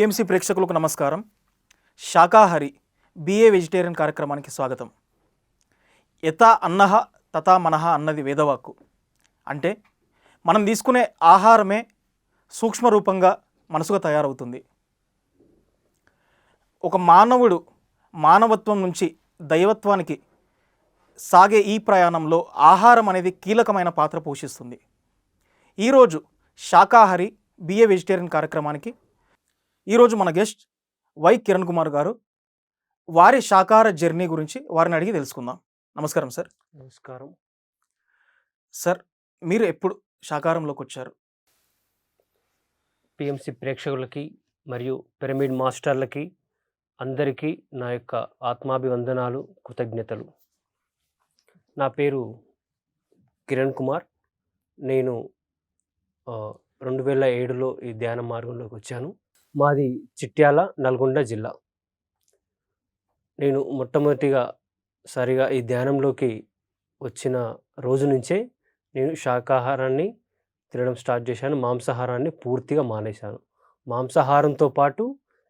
PMC ప్రేక్షకులకు నమస్కారం. శాకాహారి BA vegetarian కార్యక్రమానికి స్వాగతం. యత అన్నహ తథా మనహ అన్నది వేదవాక్కు. అంటే మనం తీసుకునే ఆహారమే సూక్ష్మ రూపంగా మనసుగా తయారవుతుంది. ఒక మానవుడు మానవత్వం నుంచి దైవత్వానికి సాగే ఈ ప్రయాణంలో ఆహారం అనేది కీలకమైన పాత్ర పోషిస్తుంది. ఈరోజు శాకాహారి బిఏ వెజిటేరియన్ కార్యక్రమానికి ఈరోజు మన గెస్ట్ వై కిరణ్ కుమార్ గారు వారి శాకాహార జర్నీ గురించి వారిని అడిగి తెలుసుకుందాం. నమస్కారం సార్. నమస్కారం. సార్ మీరు ఎప్పుడు శాకాహారంలోకి వచ్చారు? పిఎంసి ప్రేక్షకులకి మరియు పిరమిడ్ మాస్టర్లకి అందరికీ నా యొక్క ఆత్మాభివందనాలు కృతజ్ఞతలు. నా పేరు కిరణ్ కుమార్. నేను రెండు వేల ఏడులో ఈ ధ్యాన మార్గంలోకి వచ్చాను. మాది చిట్యాల నల్గొండ జిల్లా. నేను మొట్టమొదటిగా సరిగా ఈ ధ్యానంలోకి వచ్చిన రోజు నుంచే నేను శాకాహారాన్ని తినడం స్టార్ట్ చేశాను. మాంసాహారాన్ని పూర్తిగా మానేశాను. మాంసాహారంతో పాటు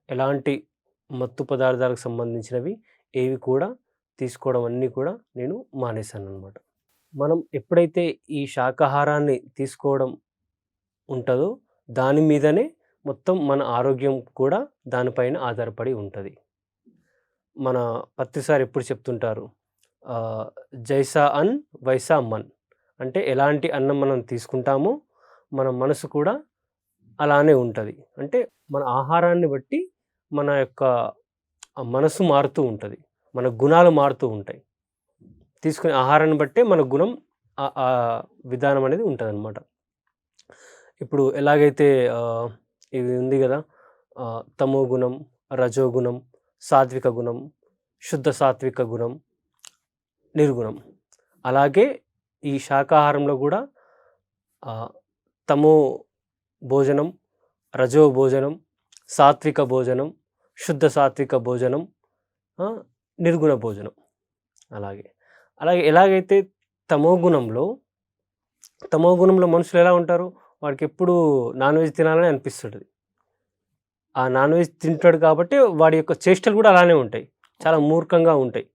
ఎలాంటి మత్తు పదార్థాలకు సంబంధించినవి ఏవి కూడా తీసుకోవడం అన్నీ కూడా నేను మానేశాను అనమాట మనం ఎప్పుడైతే ఈ శాకాహారాన్ని తీసుకోవడం ఉంటుందో దాని మీదనే మొత్తం మన ఆరోగ్యం కూడా దానిపైన ఆధారపడి ఉంటుంది. మన పత్రిసారి ఎప్పుడు చెప్తుంటారు? జైసా అన్ వైసా మన్. అంటే ఎలాంటి అన్నం మనం తీసుకుంటామో మన మనసు కూడా అలానే ఉంటుంది. అంటే మన ఆహారాన్ని బట్టి మన యొక్క మనసు మారుతూ ఉంటుంది. మన గుణాలు మారుతూ ఉంటాయి. తీసుకునే ఆహారాన్ని బట్టే మన గుణం ఆ- విధానం అనేది ఉంటుంది అనమాట ఇప్పుడు ఎలాగైతే ఇది ఉంది కదా. తమో గుణం రజో గుణం సాత్విక గుణం శుద్ధ సాత్విక గుణం నిర్గుణం. అలాగే ఈ శాకాహారంలో కూడా తమో భోజనం రజో భోజనం సాత్విక భోజనం శుద్ధ సాత్విక భోజనం నిర్గుణ భోజనం. అలాగే అలాగే ఎలాగైతే తమో గుణంలో తమో గుణంలో మనుషులు ఎలా ఉంటారు? వాడికి ఎప్పుడు నాన్ వెజ్ తినాలని అనిపిస్తుంటుంది. ఆ నాన్ వెజ్ తింటాడు కాబట్టి వాడి యొక్క చేష్టలు కూడా అలానే ఉంటాయి. చాలా మూర్ఖంగా ఉంటాయి.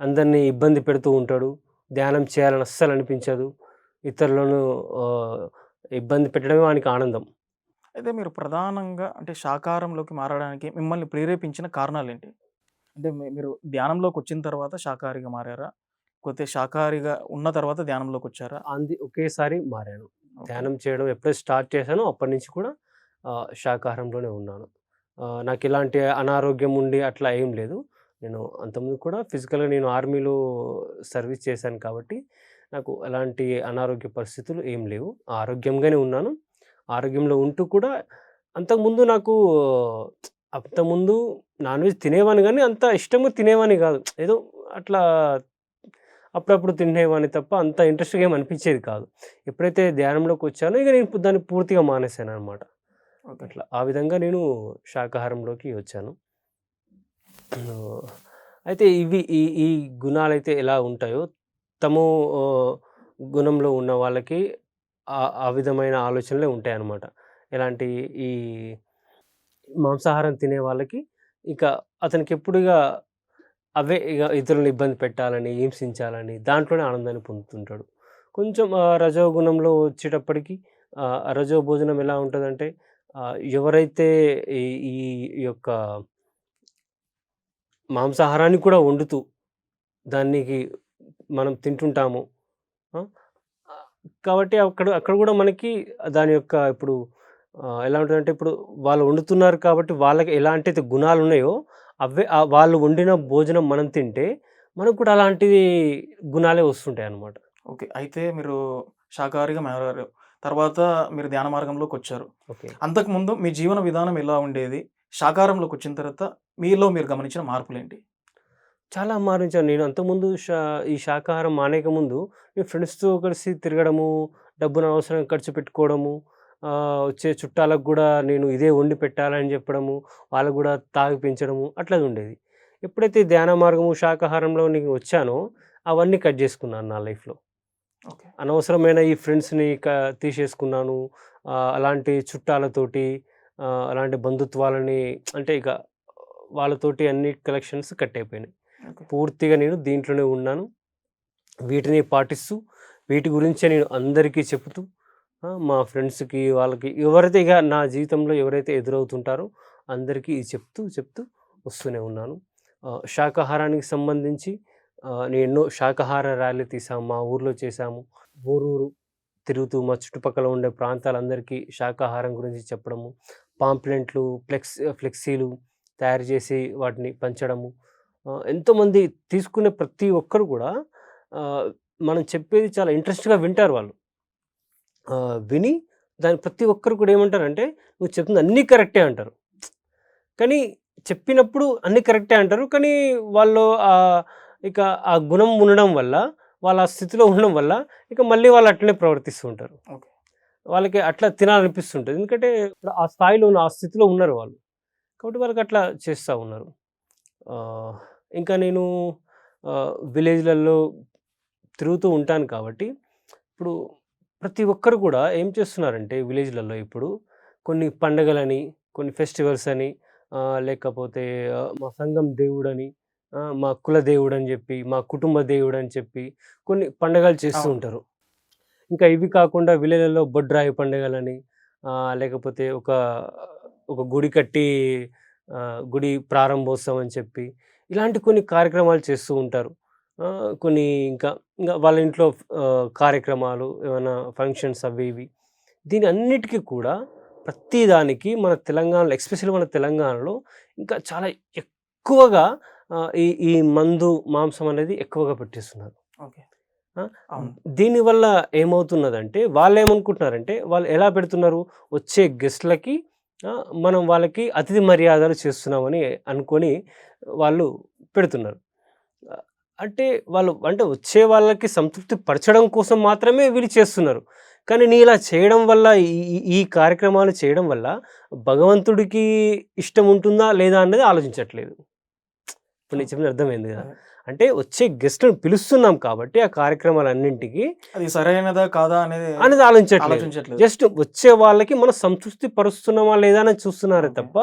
అందరినీ ఇబ్బంది పెడుతూ ఉంటాడు. ధ్యానం చేయాలని అస్సలు అనిపించదు. ఇతరులను ఇబ్బంది పెట్టడమే వానికి ఆనందం. అయితే మీరు ప్రధానంగా అంటే శాకాహారంలోకి మారడానికి మిమ్మల్ని ప్రేరేపించిన కారణాలు ఏంటి అంటే మీరు ధ్యానంలోకి వచ్చిన తర్వాత శాకాహారిగా మారారా? లేకపోతే శాకాహారిగా ఉన్న తర్వాత ధ్యానంలోకి వచ్చారా? అంది ఒకేసారి మారాను. ధ్యానం చేయడం ఎప్పుడైతే స్టార్ట్ చేశానో అప్పటి నుంచి కూడా శాకాహారంలోనే ఉన్నాను. నాకు ఇలాంటి అనారోగ్యం ఉండి అట్లా ఏం లేదు. నేను అంతకుముందు కూడా ఫిజికల్గా నేను ఆర్మీలో సర్వీస్ చేశాను కాబట్టి నాకు ఎలాంటి అనారోగ్య పరిస్థితులు ఏం లేవు. ఆరోగ్యంగానే ఉన్నాను. ఆరోగ్యంలో ఉంటూ కూడా అంతకుముందు నాకు అంతకుముందు నాన్ వెజ్ తినేవాని కానీ అంత ఇష్టంగా తినేవాని కాదు. ఏదో అట్లా అప్పుడప్పుడు తినేవాని తప్ప అంత ఇంట్రెస్ట్గా ఏం అనిపించేది కాదు. ఎప్పుడైతే ధ్యానంలోకి వచ్చానో ఇక నేను దాన్ని పూర్తిగా మానేశాను అనమాట అట్లా ఆ విధంగా నేను శాకాహారంలోకి వచ్చాను. అయితే ఇవి ఈ ఈ గుణాలు అయితే ఎలా ఉంటాయో తము గుణంలో ఉన్న వాళ్ళకి ఆ- ఆ విధమైన ఆలోచనలే ఉంటాయి అన్నమాట ఎలాంటి ఈ మాంసాహారం తినే వాళ్ళకి ఇక అతనికి ఎప్పుడుగా అవే ఇక ఇతరులను ఇబ్బంది పెట్టాలని హింసించాలని దాంట్లోనే ఆనందాన్ని పొందుతుంటాడు. కొంచెం రజోగుణంలో రజో గుణంలో వచ్చేటప్పటికి రజో భోజనం ఎలా ఉంటుందంటే ఎవరైతే ఈ ఈ యొక్క మాంసాహారాన్ని కూడా వండుతూ దానికి మనం తింటుంటాము కాబట్టి అక్కడ అక్కడ కూడా మనకి దాని యొక్క ఇప్పుడు ఎలా ఉంటుందంటే ఇప్పుడు వాళ్ళు వండుతున్నారు కాబట్టి వాళ్ళకి ఎలాంటి అయితే గుణాలు ఉన్నాయో అవే వాళ్ళు వండిన భోజనం మనం తింటే మనకు కూడా అలాంటి గుణాలే వస్తుంటాయి అన్నమాట. ఓకే. అయితే మీరు శాకాహారిగా మారారు. తర్వాత మీరు ధ్యాన మార్గంలోకి వచ్చారు. ఓకే. అంతకుముందు మీ జీవన విధానం ఎలా ఉండేది? శాకాహారంలోకి వచ్చిన తర్వాత మీలో మీరు గమనించిన మార్పులు ఏంటి చాలా మారించాను నేను అంతకుముందు శా ఈ శాకాహారం మానేక ముందు నేను ఫ్రెండ్స్తో కలిసి తిరగడము డబ్బును అవసరం ఖర్చు పెట్టుకోవడము వచ్చే చుట్టాలకు కూడా నేను ఇదే వండి పెట్టాలని చెప్పడము వాళ్ళకు కూడా తాగి పెంచడము అట్లా ఉండేది. ఎప్పుడైతే ధ్యాన మార్గము శాకాహారంలో నేను వచ్చానో అవన్నీ కట్ చేసుకున్నాను నా లైఫ్లో. అనవసరమైన ఈ ఫ్రెండ్స్ని క తీసేసుకున్నాను. అలాంటి చుట్టాలతోటి అలాంటి బంధుత్వాలని అంటే ఇక వాళ్ళతోటి అన్ని కలెక్షన్స్ కట్ అయిపోయినాయి. పూర్తిగా నేను దీంట్లోనే ఉన్నాను. వీటిని పాటిస్తూ వీటి గురించే నేను అందరికీ చెబుతూ మా ఫ్రెండ్స్కి వాళ్ళకి ఎవరైతే ఇక నా జీవితంలో ఎవరైతే ఎదురవుతుంటారో అందరికీ ఇది చెప్తూ చెప్తూ వస్తూనే ఉన్నాను. శాకాహారానికి సంబంధించి నేను ఎన్నో శాకాహార ర్యాలీ తీసాము మా ఊర్లో చేశాము. ఊరూరు తిరుగుతూ మా చుట్టుపక్కల ఉండే ప్రాంతాలందరికీ శాకాహారం గురించి చెప్పడము పాంప్లెంట్లు ఫ్లెక్స్ ఫ్లెక్సీలు తయారు చేసి వాటిని పంచడము. ఎంతోమంది తీసుకునే ప్రతి ఒక్కరు కూడా మనం చెప్పేది చాలా ఇంట్రెస్ట్గా వింటారు వాళ్ళు. విని దాని ప్రతి ఒక్కరు కూడా ఏమంటారంటే నువ్వు చెప్తుంది అన్నీ కరెక్టే అంటారు. కానీ చెప్పినప్పుడు అన్నీ కరెక్టే అంటారు. కానీ వాళ్ళు ఆ ఇక ఆ గుణం ఉండడం వల్ల వాళ్ళ స్థితిలో ఉండడం వల్ల ఇక మళ్ళీ వాళ్ళు అట్లనే ప్రవర్తిస్తూ ఉంటారు. వాళ్ళకి అట్లా తినాలనిపిస్తుంటుంది. ఎందుకంటే ఆ స్థాయిలో ఉన్న ఆ స్థితిలో ఉన్నారు వాళ్ళు. కాబట్టి వాళ్ళకి అట్లా చేస్తూ ఉన్నారు. ఇంకా నేను విలేజ్లలో తిరుగుతూ ఉంటాను కాబట్టి ఇప్పుడు ప్రతి ఒక్కరు కూడా ఏం చేస్తున్నారంటే విలేజ్లలో ఇప్పుడు కొన్ని పండగలని కొన్ని ఫెస్టివల్స్ అని ఆ, లేకపోతే ఆ, మా సంఘం దేవుడని ఆ, మా కుల దేవుడు అని చెప్పి మా కుటుంబ దేవుడు అని చెప్పి కొన్ని పండగలు చేస్తూ అవును. ఉంటారు ఇంకా ఇవి కాకుండా విలేజ్లలో బొడ్రాయి పండుగలని ఆ, లేకపోతే ఒక ఒక గుడి కట్టి ఆ, గుడి ప్రారంభోత్సవం అని చెప్పి ఇలాంటి కొన్ని కార్యక్రమాలు చేస్తూ ఉంటారు కొన్ని ఇంకా ఇంకా వాళ్ళ ఇంట్లో కార్యక్రమాలు ఏమైనా ఫంక్షన్స్ అవి ఇవి. దీని అన్నిటికీ కూడా ప్రతి దానికి మన తెలంగాణలో ఎస్పెషల్లీ మన తెలంగాణలో ఇంకా చాలా ఎక్కువగా ఈ ఈ మందు మాంసం అనేది ఎక్కువగా పెట్టేస్తున్నారు. ఓకే. దీనివల్ల ఏమవుతున్నదంటే వాళ్ళు ఏమనుకుంటున్నారంటే వాళ్ళు ఎలా పెడుతున్నారు? వచ్చే గెస్ట్లకి మనం వాళ్ళకి అతిథి మర్యాదలు చేస్తున్నామని అనుకొని వాళ్ళు పెడుతున్నారు. అంటే వాళ్ళు అంటే వచ్చే వాళ్ళకి సంతృప్తి పరచడం కోసం మాత్రమే వీళ్ళు చేస్తున్నారు. కానీ నీ ఇలా చేయడం వల్ల ఈ కార్యక్రమాలు చేయడం వల్ల భగవంతుడికి ఇష్టం ఉంటుందా లేదా అనేది ఆలోచించట్లేదు. ఇప్పుడు నేను చెప్పిన అర్థమైంది కదా. అంటే వచ్చే గెస్ట్లను పిలుస్తున్నాం కాబట్టి ఆ కార్యక్రమాలన్నింటికి అది సరైనదా కాదా అనేది అనేది ఆలోచించట్లేదు. జస్ట్ వచ్చే వాళ్ళకి మనం సంతృప్తి పరుస్తున్నామా లేదా అని చూస్తున్నారే. తప్ప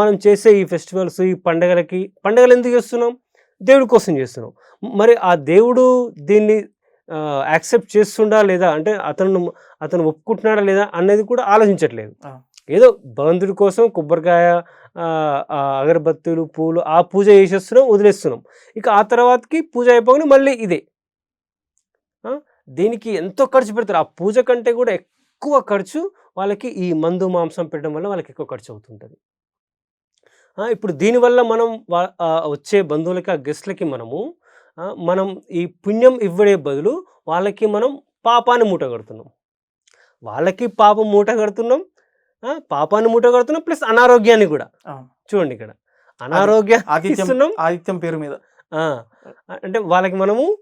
మనం చేసే ఈ ఫెస్టివల్స్ ఈ పండగలకి పండగలు ఎందుకు చేస్తున్నాం? దేవుడి కోసం చేస్తున్నాం మరి ఆ దేవుడు దీన్ని యాక్సెప్ట్ చేస్తుండా లేదా? అంటే అతను అతను ఒప్పుకుంటున్నాడా లేదా అనేది కూడా ఆలోచించట్లేదు. ఏదో భగవంతుడి కోసం కొబ్బరికాయ అగరబత్తులు పూలు ఆ పూజ చేసేస్తున్నాం వదిలేస్తున్నాం. ఇక ఆ తర్వాతకి పూజ అయిపోగానే మళ్ళీ ఇదే. దీనికి ఎంతో ఖర్చు పెడతారు. ఆ పూజ కంటే కూడా ఎక్కువ ఖర్చు వాళ్ళకి ఈ మందు మాంసం పెట్టడం వల్ల వాళ్ళకి ఎక్కువ ఖర్చు అవుతుంటుంది. ఇప్పుడు దీనివల్ల మనం వచ్చే బంధువులకి ఆ గెస్ట్లకి మనము మనం ఈ పుణ్యం ఇవ్వడే బదులు వాళ్ళకి మనం పాపాన్ని మూట కడుతున్నాం. వాళ్ళకి పాపం మూట కడుతున్నాం పాపాన్ని మూట కడుతున్నాం ప్లస్ అనారోగ్యాన్ని కూడా. చూడండి ఇక్కడ. అనారోగ్యాన్ని ఆతిథ్యం ఇస్తున్నాం. ఆతిథ్యం పేరు మీద. అంటే వాళ్ళకి మనము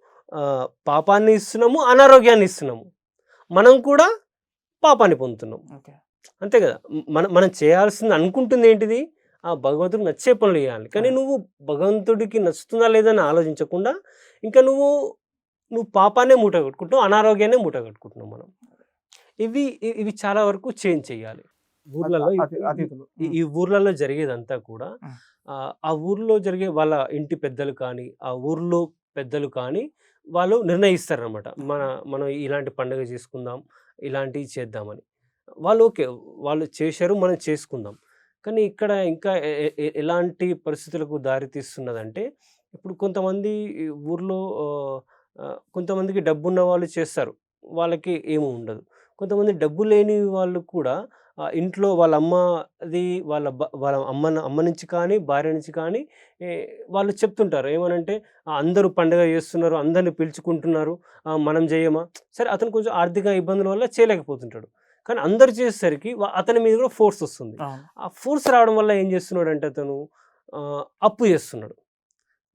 పాపాన్ని ఇస్తున్నాము అనారోగ్యాన్ని ఇస్తున్నాము. మనం కూడా పాపాన్ని పొందుతున్నాం. అంతే కదా. మనం మనం చేయాల్సింది అనుకుంటుంది ఏంటిది? ఆ భగవంతుడికి నచ్చే పనులు చేయాలి. కానీ. నువ్వు భగవంతుడికి నచ్చుతుందా లేదా అని ఆలోచించకుండా ఇంకా నువ్వు నువ్వు పాపాన్నే మూట కట్టుకుంటున్నావు అనారోగ్యాన్నే మూట కట్టుకుంటున్నావు మనం. ఇవి ఇవి చాలా వరకు చేంజ్ చేయాలి. ఊర్లలో ఈ- ఊర్లలో జరిగేదంతా కూడా ఆ. ఊర్లో జరిగే వాళ్ళ ఇంటి పెద్దలు కానీ ఆ ఊర్లో పెద్దలు కానీ వాళ్ళు నిర్ణయిస్తారనమాట మన మనం ఇలాంటి పండుగ చేసుకుందాం ఇలాంటివి చేద్దామని. వాళ్ళు ఓకే వాళ్ళు చేశారు మనం చేసుకుందాం. కానీ ఇక్కడ ఇంకా ఎలాంటి పరిస్థితులకు దారి తీస్తున్నదంటే ఇప్పుడు కొంతమంది ఊర్లో కొంతమందికి డబ్బున్న వాళ్ళు చేస్తారు. వాళ్ళకి ఏమీ ఉండదు. కొంతమంది డబ్బు లేని వాళ్ళు కూడా ఇంట్లో వాళ్ళ అమ్మది వాళ్ళ వాళ్ళ అమ్మ అమ్మ నుంచి కానీ భార్య నుంచి కానీ వాళ్ళు చెప్తుంటారు. ఏమనంటే అందరూ పండుగ చేస్తున్నారు అందరిని పిలుచుకుంటున్నారు మనం చేయమా? సరే అతను కొంచెం ఆర్థిక ఇబ్బందుల వల్ల చేయలేకపోతుంటాడు. కానీ అందరు చేసేసరికి అతని మీద కూడా ఫోర్స్ వస్తుంది. ఆ ఫోర్స్ రావడం వల్ల ఏం చేస్తున్నాడు అంటే అతను అప్పు చేస్తున్నాడు.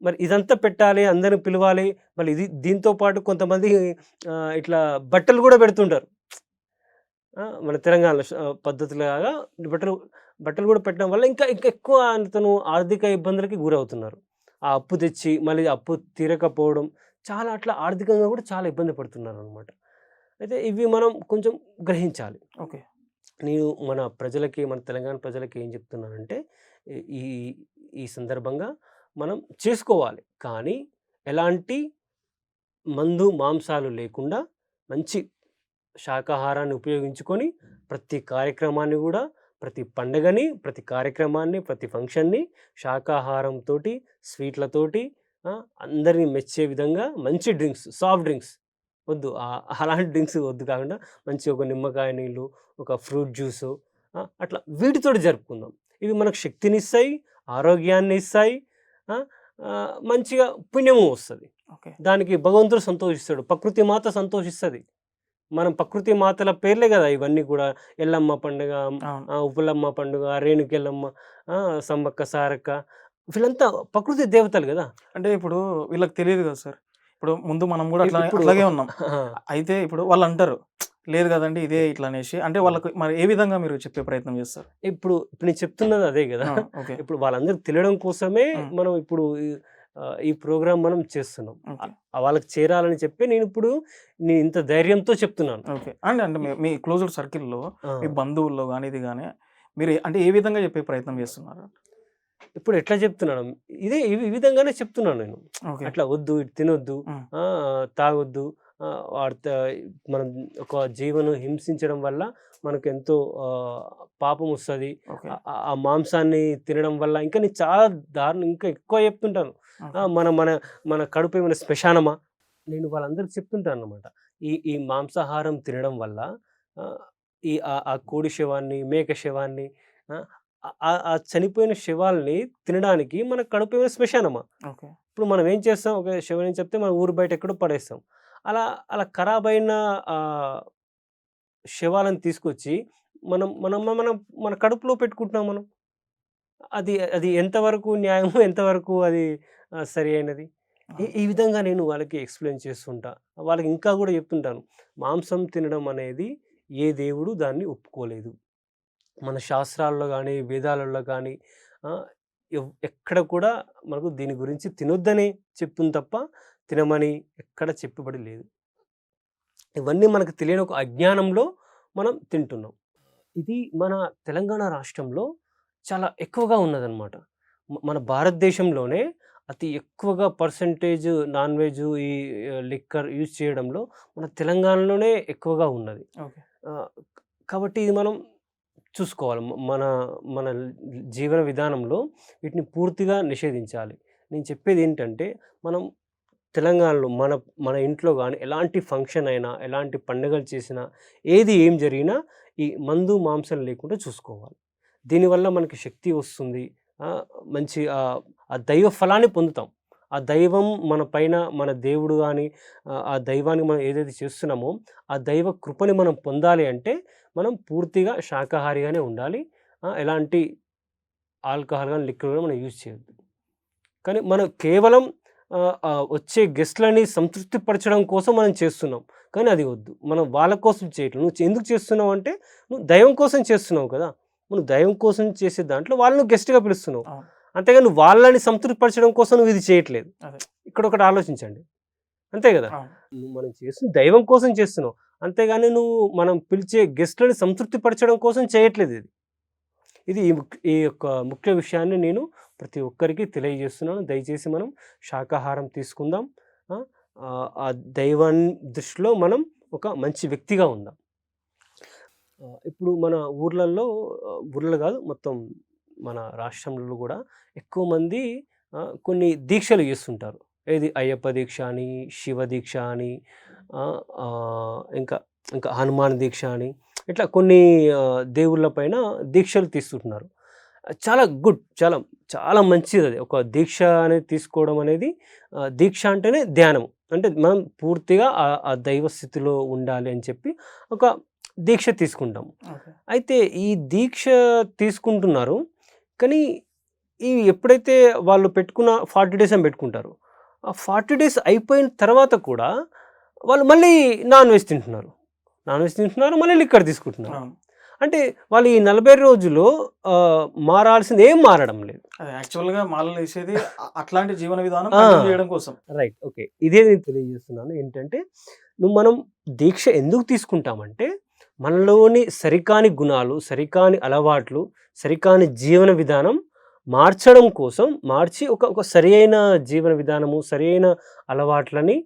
మరి ఇదంతా పెట్టాలి అందరిని పిలవాలి మళ్ళీ ఇది దీంతో పాటు కొంతమంది ఇట్లా బట్టలు కూడా పెడుతుంటారు. మన తెలంగాణ పద్ధతిలాగా బట్టలు బట్టలు కూడా పెట్టడం వల్ల ఇంకా ఇంకా ఎక్కువ అతను ఆర్థిక ఇబ్బందులకి గురవుతున్నారు. ఆ అప్పు తెచ్చి మళ్ళీ అప్పు తీరకపోవడం చాలా అట్లా ఆర్థికంగా కూడా చాలా ఇబ్బంది పడుతున్నారు అనమాట అయితే ఇవి మనం కొంచెం గ్రహించాలి. ఓకే. నేను మన ప్రజలకి మన తెలంగాణ ప్రజలకి ఏం చెప్తున్నానంటే ఈ- ఈ సందర్భంగా మనం చేసుకోవాలి. కానీ ఎలాంటి మందు మాంసాలు లేకుండా మంచి శాకాహారాన్ని ఉపయోగించుకొని ప్రతి కార్యక్రమాన్ని కూడా ప్రతి పండగని ప్రతి కార్యక్రమాన్ని ప్రతి ఫంక్షన్ని శాకాహారంతో స్వీట్లతోటి అందరినీ మెచ్చే విధంగా మంచి డ్రింక్స్ సాఫ్ట్ డ్రింక్స్ వద్దు. అలాంటి డ్రింక్స్ వద్దు కాకుండా మంచి ఒక నిమ్మకాయ నీళ్ళు ఒక ఫ్రూట్ జ్యూసు అట్లా వీటితోటి జరుపుకుందాం. ఇవి మనకు శక్తిని ఇస్తాయి ఆరోగ్యాన్ని ఇస్తాయి మంచిగా పుణ్యము వస్తుంది. దానికి భగవంతుడు సంతోషిస్తాడు ప్రకృతి మాత సంతోషిస్తుంది. మనం ప్రకృతి మాతల పేర్లే కదా ఇవన్నీ కూడా. ఎల్లమ్మ పండుగ ఉప్పులమ్మ పండుగ రేణుకెళ్ళమ్మ ఆ, సమ్మక్క సారక్క వీళ్ళంతా ప్రకృతి దేవతలు కదా. అంటే ఇప్పుడు వీళ్ళకి తెలియదు కదా సార్. ఇప్పుడు ముందు మనం కూడా అట్లా అట్లాగే ఉన్నాం. అయితే ఇప్పుడు వాళ్ళు అంటారు లేదు కదండి ఇదే ఇట్లా అనేసి. అంటే వాళ్ళకి మరి ఏ విధంగా మీరు చెప్పే ప్రయత్నం చేస్తారు? ఇప్పుడు ఇప్పుడు నేను చెప్తున్నది అదే కదా. ఇప్పుడు వాళ్ళందరికి తెలియడం కోసమే. మనం ఇప్పుడు ఈ- ప్రోగ్రామ్ మనం చేస్తున్నాం. వాళ్ళకి చేరాలని చెప్పి నేను ఇప్పుడు నేను ఇంత ధైర్యంతో చెప్తున్నాను. ఓకే. అండి అంటే మీ- క్లోజ్డ్ సర్కిల్లో మీ బంధువుల్లో కానీ ఇది కానీ మీరు అంటే ఏ విధంగా చెప్పే ప్రయత్నం చేస్తున్నారు? ఇప్పుడు ఎట్లా చెప్తున్నాను? ఇదే ఈ విధంగానే చెప్తున్నాను నేను. అట్లా వద్దు ఇటు తినొద్దు తాగొద్దు మనం ఒక జీవను హింసించడం వల్ల మనకు ఎంతో పాపం వస్తుంది. ఆ మాంసాన్ని తినడం వల్ల ఇంకా నేను చాలా దారుణం ఇంకా ఎక్కువ చెప్తుంటాను. మన మన మన కడుపు ఏమైనా శ్మశానమా? నేను వాళ్ళందరికి చెప్తుంటాను అనమాట ఈ ఈ మాంసాహారం తినడం వల్ల ఈ ఆ కోడి శవాన్ని మేక శవాన్ని ఆ, చనిపోయిన శవాల్ని తినడానికి మన కడుపు ఏమైనా శ్మశానమా? ఇప్పుడు మనం ఏం చేస్తాం? ఒక శవం చెప్తే మనం ఊరు బయట ఎక్కడో పడేస్తాం. అలా అలా ఖరాబ్ అయిన శవాలను తీసుకొచ్చి మనం మనం మనం మన కడుపులో పెట్టుకుంటున్నాం మనం. అది అది ఎంతవరకు న్యాయము ఎంతవరకు అది సరి అయినది? ఈ ఈ విధంగా నేను వాళ్ళకి ఎక్స్ప్లెయిన్ చేస్తుంటా. వాళ్ళకి ఇంకా కూడా చెప్తుంటాను. మాంసం తినడం అనేది ఏ దేవుడు దాన్ని ఒప్పుకోలేదు. మన శాస్త్రాల్లో కానీ వేదాలలో కానీ ఎక్కడ కూడా మనకు దీని గురించి తినొద్దని చెప్తుంది తప్ప తినమని ఎక్కడ చెప్పబడి లేదు. ఇవన్నీ మనకు తెలియని ఒక అజ్ఞానంలో మనం తింటున్నాం. ఇది మన తెలంగాణ రాష్ట్రంలో చాలా ఎక్కువగా ఉన్నదన్నమాట. మన భారతదేశంలోనే అతి ఎక్కువగా పర్సంటేజ్ నాన్ వెజ్ ఈ లిక్కర్ యూజ్ చేయడంలో మన తెలంగాణలోనే ఎక్కువగా ఉన్నది. కాబట్టి ఇది మనం చూసుకోవాలి. మన మన జీవన విధానంలో వీటిని పూర్తిగా నిషేధించాలి. నేను చెప్పేది ఏంటంటే మనం తెలంగాణలో మన మన ఇంట్లో కానీ ఎలాంటి ఫంక్షన్ అయినా ఎలాంటి పండుగలు చేసినా ఏది ఏం జరిగినా ఈ మందు మాంసం లేకుండా చూసుకోవాలి. దీనివల్ల మనకి శక్తి వస్తుంది. మంచి ఆ దైవ ఫలాన్ని పొందుతాం. ఆ దైవం మన పైన మన దేవుడు కానీ ఆ దైవానికి మనం ఏదైతే చేస్తున్నామో ఆ దైవ కృపని మనం పొందాలి అంటే మనం పూర్తిగా శాకాహారిగానే ఉండాలి. ఎలాంటి ఆల్కహాల్ కానీ లిక్విడ్ కానీ మనం యూజ్ చేయొద్దు. కానీ మనం కేవలం వచ్చే గెస్ట్లని సంతృప్తిపరచడం కోసం మనం చేస్తున్నాం. కానీ అది వద్దు. మనం వాళ్ళ కోసం చేయటం నువ్వు ఎందుకు చేస్తున్నావు అంటే నువ్వు దైవం కోసం చేస్తున్నావు కదా. నువ్వు దైవం కోసం చేసే దాంట్లో వాళ్ళను గెస్ట్గా పిలుస్తున్నావు. అంతేగాని వాళ్ళని సంతృప్తిపరచడం కోసం నువ్వు ఇది చేయట్లేదు. ఇక్కడ ఒకటి ఆలోచించండి. అంతే కదా. నువ్వు మనం చేస్తుంది దైవం కోసం చేస్తున్నావు. అంతేగాని నువ్వు మనం పిలిచే గెస్ట్లని సంతృప్తిపరచడం కోసం చేయట్లేదు ఇది. ఇది ఈ ఈ యొక్క ముఖ్య విషయాన్ని నేను ప్రతి ఒక్కరికి తెలియజేస్తున్నాను. దయచేసి మనం శాకాహారం తీసుకుందాం. ఆ, దైవాన్ని దృష్టిలో మనం ఒక మంచి వ్యక్తిగా ఉందాం. ఇప్పుడు మన ఊర్లలో ఊర్లలో కాదు మొత్తం మన రాష్ట్రంలో కూడా ఎక్కువ మంది కొన్ని దీక్షలు చేస్తుంటారు. ఏది అయ్యప్ప దీక్ష అని శివ దీక్ష అని ఇంకా ఇంకా హనుమాన్ దీక్ష అని ఇట్లా కొన్ని దేవుళ్ళ పైన దీక్షలు తీసుకుంటున్నారు చాలా గుడ్ చాలా చాలా మంచిది అది. ఒక దీక్ష అనేది తీసుకోవడం అనేది దీక్ష అంటేనే ధ్యానం. అంటే మనం పూర్తిగా ఆ- దైవ స్థితిలో ఉండాలి అని చెప్పి ఒక దీక్ష తీసుకుంటాం. అయితే ఈ దీక్ష తీసుకుంటున్నారు కానీ ఈ ఎప్పుడైతే వాళ్ళు పెట్టుకున్న ఫార్టీ డేస్ అని పెట్టుకుంటారు ఆ ఫార్టీ డేస్ అయిపోయిన తర్వాత కూడా వాళ్ళు మళ్ళీ నాన్ వెజ్ తింటున్నారు. నాన్ వెజ్ తింటున్నారు మళ్ళీ లిక్కర్ తీసుకుంటున్నారు. అంటే వాళ్ళు ఈ నలభై రోజుల్లో మారాల్సింది ఏం మారడం లేదు. యాక్చువల్గా మాలలు వేసేది అ- అట్లాంటి జీవన విధానం చేయడం కోసం. Right okay. ఇదే నేను తెలియజేస్తున్నాను. ఏంటంటే నువ్వు మనం దీక్ష ఎందుకు తీసుకుంటామంటే మనలోని సరికాని గుణాలు సరికాని అలవాట్లు సరికాని జీవన విధానం మార్చడం కోసం మార్చి ఒక ఒక సరి అయిన జీవన విధానము సరి అయిన అలవాట్లని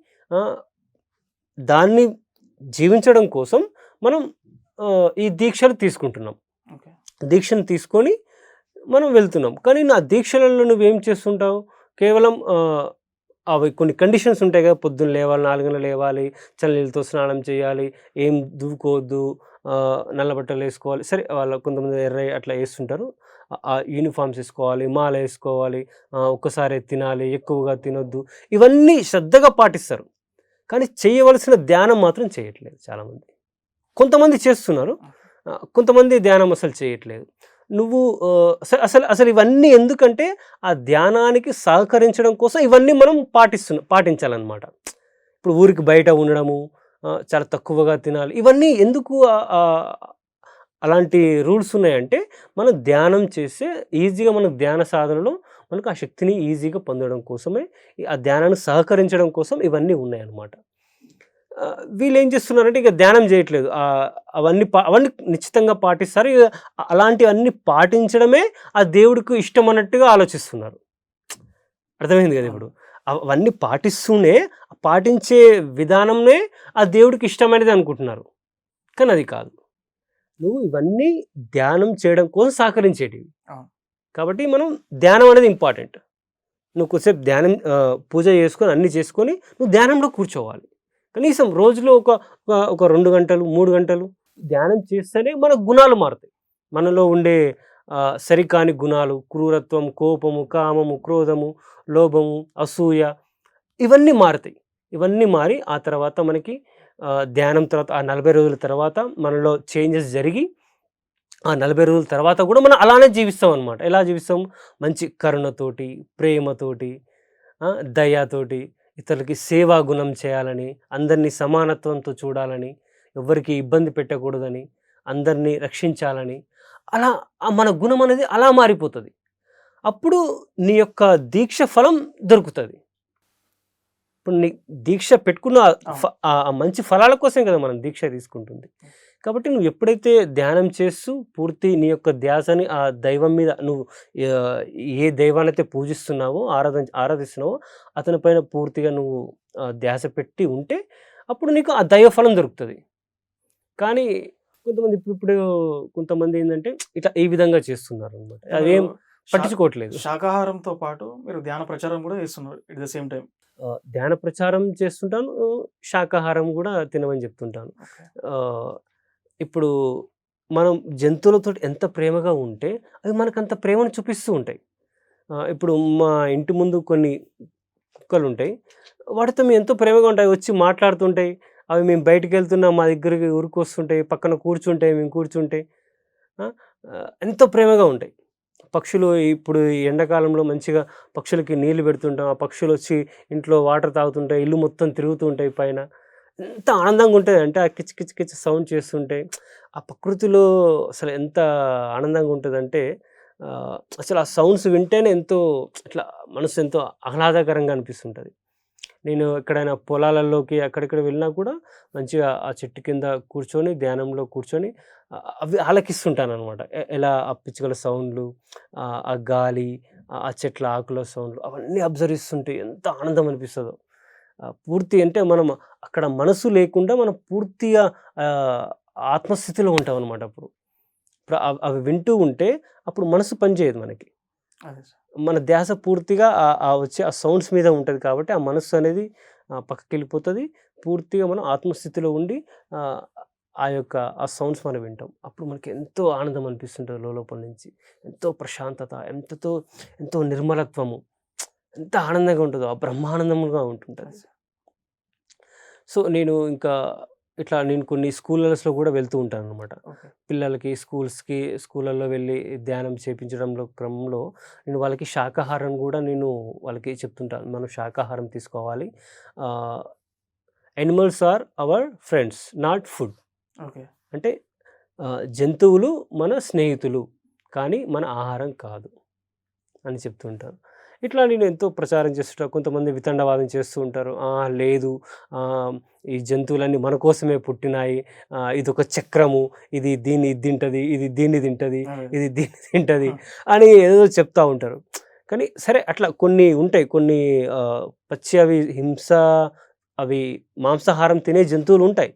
దాన్ని జీవించడం కోసం మనం ఈ దీక్షలు తీసుకుంటున్నాం. దీక్షను తీసుకొని మనం వెళ్తున్నాం. కానీ నా దీక్షలలో నువ్వేం చేస్తుంటావు? కేవలం అవి కొన్ని కండిషన్స్ ఉంటాయి కదా. పొద్దున్న లేవాలి నాలుగున లేవాలి చల్లనీళ్ళతో స్నానం చేయాలి ఏం దువ్వుకోవద్దు నల్ల బట్టలు వేసుకోవాలి. సరే వాళ్ళ కొంతమంది ఎర్ర అట్లా వేస్తుంటారు. యూనిఫామ్స్ వేసుకోవాలి మాల వేసుకోవాలి ఒక్కసారి తినాలి ఎక్కువగా తినొద్దు. ఇవన్నీ శ్రద్ధగా పాటిస్తారు. కానీ చేయవలసిన ధ్యానం మాత్రం చేయట్లేదు చాలామంది. కొంతమంది చేస్తున్నారు. కొంతమంది ధ్యానం అసలు చేయట్లేదు. నువ్వు అసలు అసలు ఇవన్నీ ఎందుకంటే ఆ ధ్యానానికి సహకరించడం కోసం ఇవన్నీ మనం పాటిస్తున్న పాటించాలన్నమాట. ఇప్పుడు ఊరికి బయట ఉండడము చాలా తక్కువగా తినాలి ఇవన్నీ ఎందుకు అలాంటి రూల్స్ ఉన్నాయంటే మనం ధ్యానం చేస్తే ఈజీగా మన ధ్యాన సాధనలో మనకు ఆ శక్తిని ఈజీగా పొందడం కోసమే ఆ ధ్యానాన్ని సహకరించడం కోసం ఇవన్నీ ఉన్నాయన్నమాట. వీళ్ళు ఏం చేస్తున్నారంటే ఇక ధ్యానం చేయట్లేదు. అవన్నీ పా అవన్నీ నిశ్చితంగా పాటిస్తారు. ఇక అలాంటివన్నీ పాటించడమే ఆ దేవుడికి ఇష్టం అన్నట్టుగా ఆలోచిస్తున్నారు. అర్థమైంది కదా ఇప్పుడు? అవ- అవన్నీ పాటిస్తూనే పాటించే విధానంనే ఆ దేవుడికి ఇష్టమైనది అనుకుంటున్నారు. కానీ అది కాదు. నువ్వు ఇవన్నీ ధ్యానం చేయడం కోసం సహకరించేటివి. కాబట్టి మనం ధ్యానం అనేది ఇంపార్టెంట్. నువ్వు కొద్దిసేపు ధ్యానం పూజ చేసుకొని అన్నీ చేసుకొని నువ్వు ధ్యానంలో కూర్చోవాలి. కనీసం రోజులో ఒక ఒక- రెండు గంటలు మూడు గంటలు ధ్యానం చేస్తేనే మన గుణాలు మారుతాయి. మనలో ఉండే సరికాని గుణాలు క్రూరత్వం కోపము కామము క్రోధము లోభము అసూయ ఇవన్నీ మారుతాయి. ఇవన్నీ మారి ఆ తర్వాత మనకి ధ్యానం తర్వాత ఆ నలభై రోజుల తర్వాత మనలో చేంజెస్ జరిగి ఆ నలభై రోజుల తర్వాత కూడా మనం అలానే జీవిస్తాం అనమాట ఎలా జీవిస్తాం? మంచి కరుణతోటి ప్రేమతోటి దయతోటి ఇతరులకి సేవా గుణం చేయాలని అందరినీ సమానత్వంతో చూడాలని ఎవరికి ఇబ్బంది పెట్టకూడదని అందరినీ రక్షించాలని అలా మన గుణం అనేది అలా మారిపోతుంది. అప్పుడు నీ యొక్క దీక్ష ఫలం దొరుకుతుంది. ఇప్పుడు నీ దీక్ష పెట్టుకున్న ఆ మంచి ఫలాల కోసం కదా మనం దీక్ష తీసుకుంటుంది. కాబట్టి నువ్వు ఎప్పుడైతే ధ్యానం చేస్తూ పూర్తి నీ యొక్క ధ్యాసని ఆ దైవం మీద నువ్వు ఏ దైవాన్ని అయితే పూజిస్తున్నావో ఆరాధన ఆరాధిస్తున్నావో అతని పైన పూర్తిగా నువ్వు ధ్యాస పెట్టి ఉంటే అప్పుడు నీకు ఆ దైవ ఫలం దొరుకుతుంది. కానీ కొంతమంది ఇప్పుడు ఇప్పుడు కొంతమంది ఏంటంటే ఇట్లా ఈ విధంగా చేస్తున్నారు అనమాట అదేం పట్టించుకోవట్లేదు. శాకాహారంతో పాటు మీరు ధ్యాన ప్రచారం కూడా చేస్తున్నారు ఎట్ ద సేమ్ టైం ధ్యాన ప్రచారం చేస్తుంటాను శాకాహారం కూడా తినమని చెప్తుంటాను. ఇప్పుడు మనం జంతువులతో ఎంత ప్రేమగా ఉంటే అవి మనకు అంత ప్రేమను చూపిస్తూ ఉంటాయి. ఇప్పుడు మా ఇంటి ముందు కొన్ని కుక్కలు ఉంటాయి వాటితో మేము ఎంతో ప్రేమగా ఉంటాయి. వచ్చి మాట్లాడుతుంటాయి. అవి మేము బయటికి వెళ్తున్నా మా దగ్గరికి ఉరుకొస్తుంటాయి పక్కన కూర్చుంటాయి మేము కూర్చుంటే. ఎంతో ప్రేమగా ఉంటాయి. పక్షులు ఇప్పుడు ఈ ఎండాకాలంలో మంచిగా పక్షులకి నీళ్ళు పెడుతుంటాం. ఆ పక్షులు వచ్చి ఇంట్లో వాటర్ తాగుతుంటాయి. ఇల్లు మొత్తం తిరుగుతూ ఉంటాయి పైన. ఎంత ఆనందంగా ఉంటుంది అంటే ఆ కిచ్ కిచ్ కిచ్ సౌండ్ చేస్తుంటే ఆ ప్రకృతిలో అసలు ఎంత ఆనందంగా ఉంటుందంటే అసలు ఆ సౌండ్స్ వింటేనే ఎంతో ఇట్లా మనసు ఎంతో ఆహ్లాదకరంగా అనిపిస్తుంటుంది. నేను ఎక్కడైనా పొలాలలోకి అక్కడిక్కడ వెళ్ళినా కూడా మంచిగా ఆ చెట్టు కింద కూర్చొని ధ్యానంలో కూర్చొని అవి ఆలకిస్తుంటాను అనమాట ఎలా ఆ పిచ్చుకల సౌండ్లు ఆ గాలి ఆ చెట్ల ఆకుల సౌండ్లు అవన్నీ అబ్జర్వ్ ఇస్తుంటే ఎంత ఆనందం అనిపిస్తుందో. పూర్తి అంటే మనం అక్కడ మనసు లేకుండా మనం పూర్తిగా ఆత్మస్థితిలో ఉంటాం అనమాట అప్పుడు ఇప్పుడు అవ్- వింటూ ఉంటే అప్పుడు మనసు పనిచేయదు మనకి. మన ధ్యాస పూర్తిగా ఆ- వచ్చే ఆ సౌండ్స్ మీద ఉంటుంది కాబట్టి ఆ మనస్సు అనేది పక్కకి వెళ్ళిపోతుంది పూర్తిగా మనం ఆత్మస్థితిలో ఉండి ఆ, ఆ యొక్క ఆ సౌండ్స్ మనం వింటాం. అప్పుడు మనకి ఎంతో ఆనందం అనిపిస్తుంటుంది లోపల నుంచి. ఎంతో ప్రశాంతత ఎంతతో ఎంతో నిర్మలత్వము. ఎంత ఆనందంగా ఉంటుందో ఆ బ్రహ్మానందంగా ఉంటుంటుంది. సో నేను ఇంకా ఇట్లా నేను కొన్ని స్కూళ్ళస్లో కూడా వెళ్తూ ఉంటాను అనమాట పిల్లలకి స్కూల్స్కి స్కూళ్ళల్లో వెళ్ళి ధ్యానం చేయించడంలో క్రమంలో నేను వాళ్ళకి శాకాహారం కూడా నేను వాళ్ళకి చెప్తుంటాను మనం శాకాహారం తీసుకోవాలి. Animals are our friends not food. Okay. అంటే జంతువులు మన స్నేహితులు కానీ మన ఆహారం కాదు అని చెప్తుంటాను ఇట్లా నేను ఎంతో ప్రచారం చేస్తుంటా కొంతమంది వితండవాదం చేస్తూ ఉంటారు. "ఆ, లేదు ఈ జంతువులన్నీ మన కోసమే పుట్టినాయి. ఇది ఒక చక్రము. ఇది దీన్ని ఇది తింటది ఇది దీన్ని తింటది ఇది దీన్ని తింటది అని ఏదో చెప్తా ఉంటారు. కానీ సరే అట్లా కొన్ని ఉంటాయి. కొన్ని పచ్చి అవి హింస అవి మాంసాహారం తినే జంతువులు ఉంటాయి.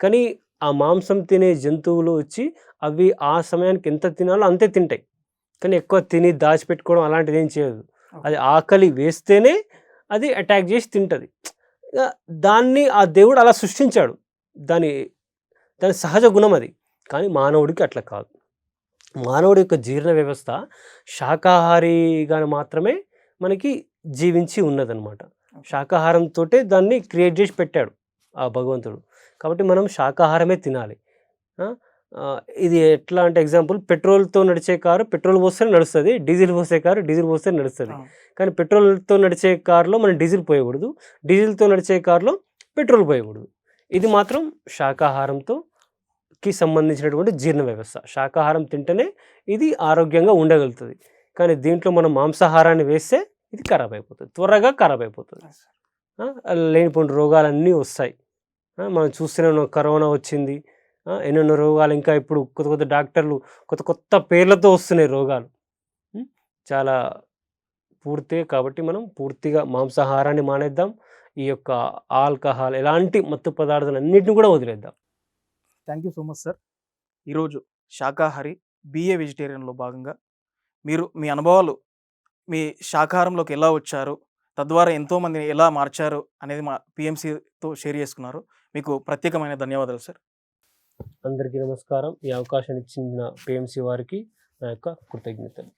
కానీ ఆ మాంసం తినే జంతువులు వచ్చి అవి ఆ సమయానికి ఎంత తినాలో అంతే తింటాయి. కానీ ఎక్కువ తిని దాచిపెట్టుకోవడం అలాంటిది ఏం చేయదు. అది ఆకలి వేస్తేనే అది అటాక్ చేసి తింటుంది. దాన్ని ఆ దేవుడు అలా సృష్టించాడు. దాని దాని సహజ గుణం అది. కానీ మానవుడికి అట్లా కాదు. మానవుడి యొక్క జీర్ణ వ్యవస్థ శాకాహారిగా మాత్రమే మనకి జీవించి ఉన్నదన్నమాట. శాకాహారంతో దాన్ని క్రియేట్ చేసి పెట్టాడు ఆ భగవంతుడు. కాబట్టి మనం శాకాహారమే తినాలి. ఇది ఎట్లా అంటే ఎగ్జాంపుల్ పెట్రోల్తో నడిచే కారు పెట్రోల్ పోస్తేనే నడుస్తుంది డీజిల్ పోసే కారు డీజిల్ పోస్తే నడుస్తుంది. కానీ పెట్రోల్తో నడిచే కారులో మనం డీజిల్ పోయకూడదు. డీజిల్తో నడిచే కారులో పెట్రోల్ పోయకూడదు. ఇది మాత్రం శాకాహారంతో కి సంబంధించినటువంటి జీర్ణ వ్యవస్థ. శాకాహారం తింటేనే ఇది ఆరోగ్యంగా ఉండగలుగుతుంది. కానీ దీంట్లో మనం మాంసాహారాన్ని వేస్తే ఇది ఖరాబ్ అయిపోతుంది. త్వరగా ఖరాబ్ అయిపోతుంది. లేనిపోయిన రోగాలన్నీ వస్తాయి. మనం చూస్తూనే ఉన్నాం కరోనా వచ్చింది ఎన్నెన్నో రోగాలు ఇంకా ఇప్పుడు కొత్త కొత్త డాక్టర్లు కొత్త కొత్త పేర్లతో వస్తున్నాయి రోగాలు. చాలా పూర్తిగా కాబట్టి మనం పూర్తిగా మాంసాహారాన్ని మానేద్దాం. ఈ యొక్క ఆల్కహాల్ ఎలాంటి మత్తు పదార్థాలు అన్నింటిని కూడా వదిలేద్దాం. Thank you so much sir. ఈరోజు శాకాహారి బిఏ వెజిటేరియన్లో భాగంగా మీరు మీ అనుభవాలు మీ శాకాహారంలోకి ఎలా వచ్చారు తద్వారా ఎంతోమందిని ఎలా మార్చారు అనేది మా పిఎంసీతో షేర్ చేసుకున్నారు. మీకు ప్రత్యేకమైన ధన్యవాదాలు సార్. అందరికీ నమస్కారం. ఈ అవకాశాన్ని ఇచ్చిన పిఎంసి వారికి నా యొక్క కృతజ్ఞతలు.